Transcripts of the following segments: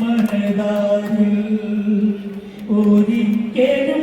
മനതാരിൽ ഒരിക്കലും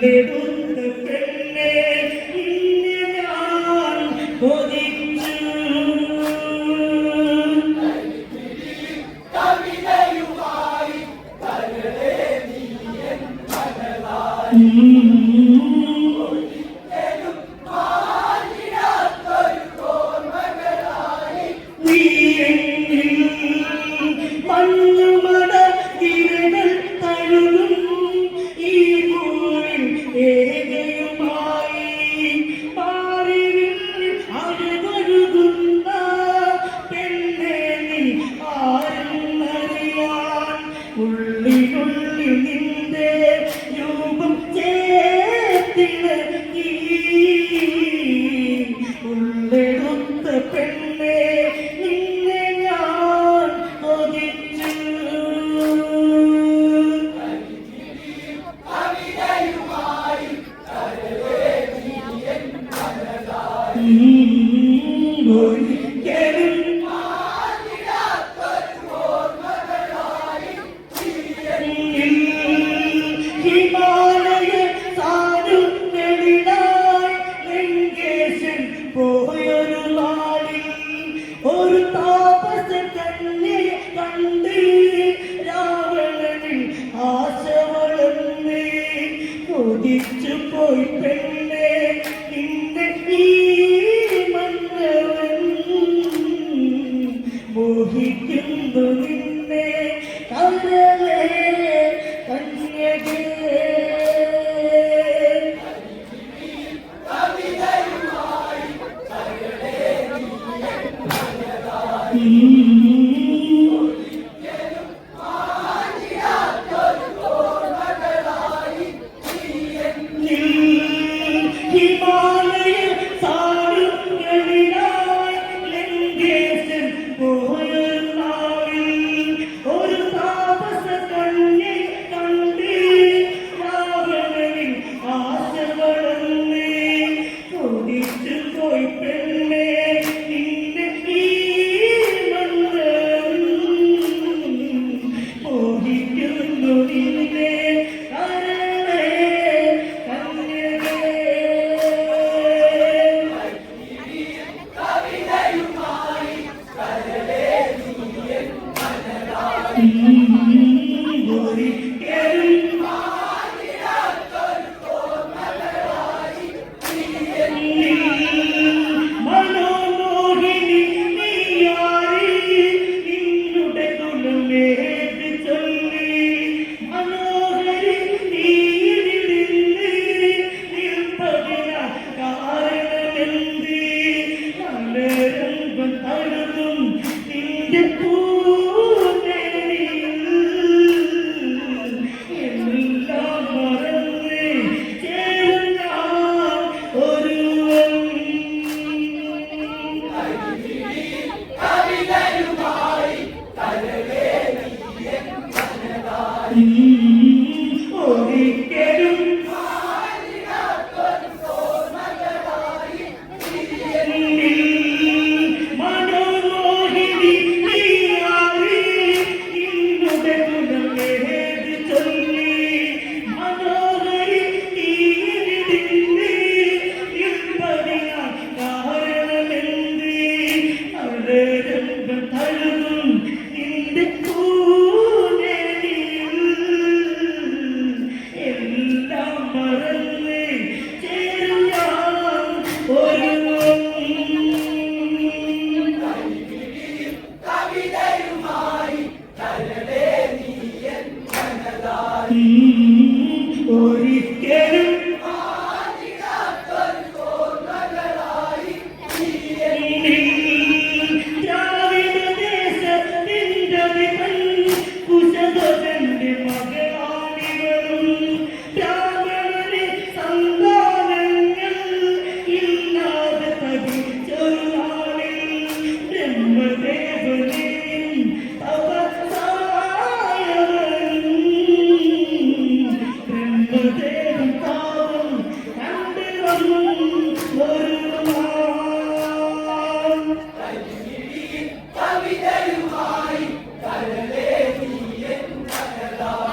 give Get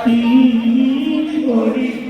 কি করিব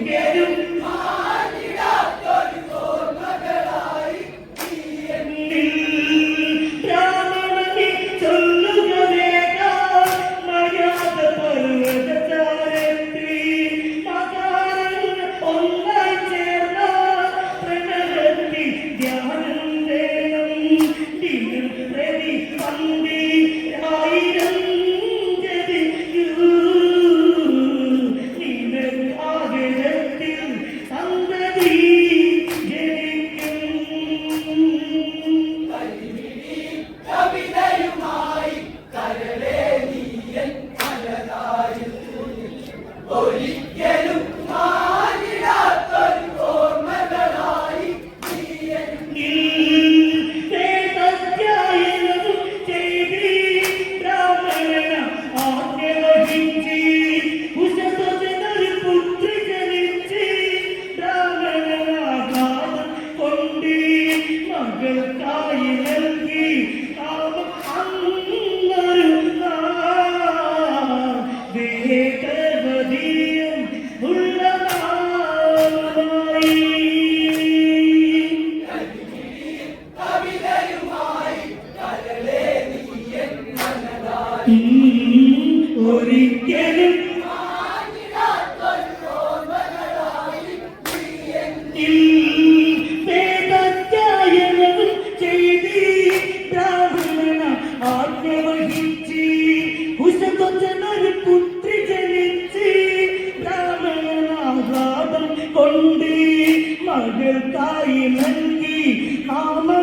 ഒരിക്കലും കൊണ്ട് മകൾക്കായി നൽകി നാമ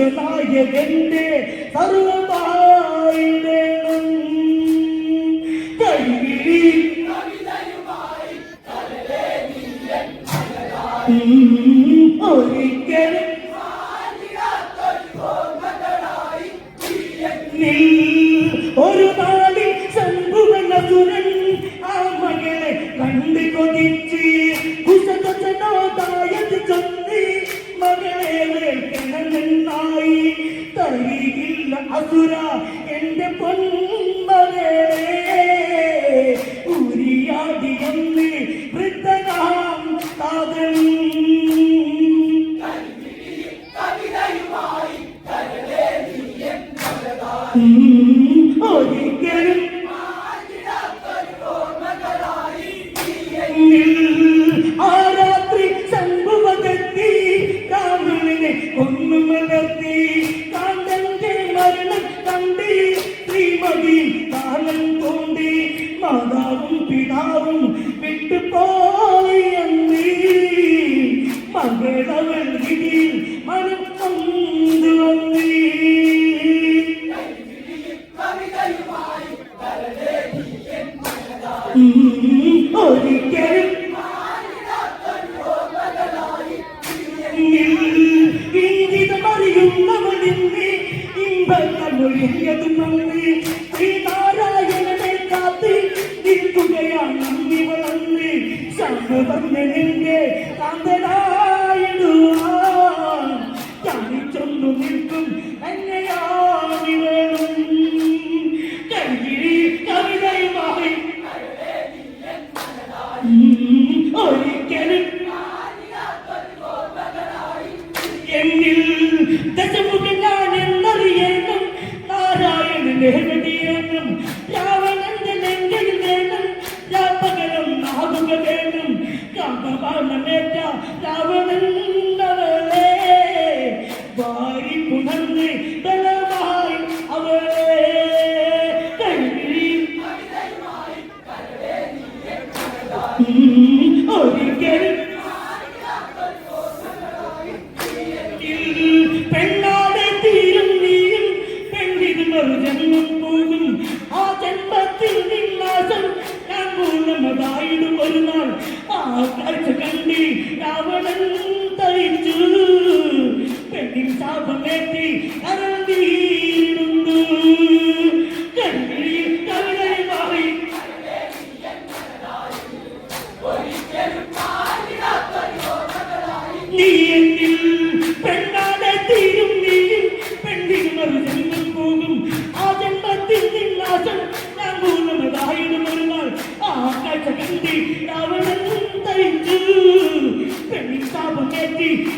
ഐശ്വര്യായ തന്റെ സർവ Happy മനേറ്റ രാവണങ്ങളെ വാരി പുണർന്ന് ബലമായി അവളെ ഒരിക്കൽ പെണ്ണാടെ തീരും നീയും പെണ്ണിന് മറുജന്മം പോകും ആ ജന്മത്തിൽ നിന്നാശം ഞാൻ പൂർണമതായിടും ഒരു നാൾ. ఆకర్షకండి రావడంతరించు పెళ్ళి శాపమేటి అరే porque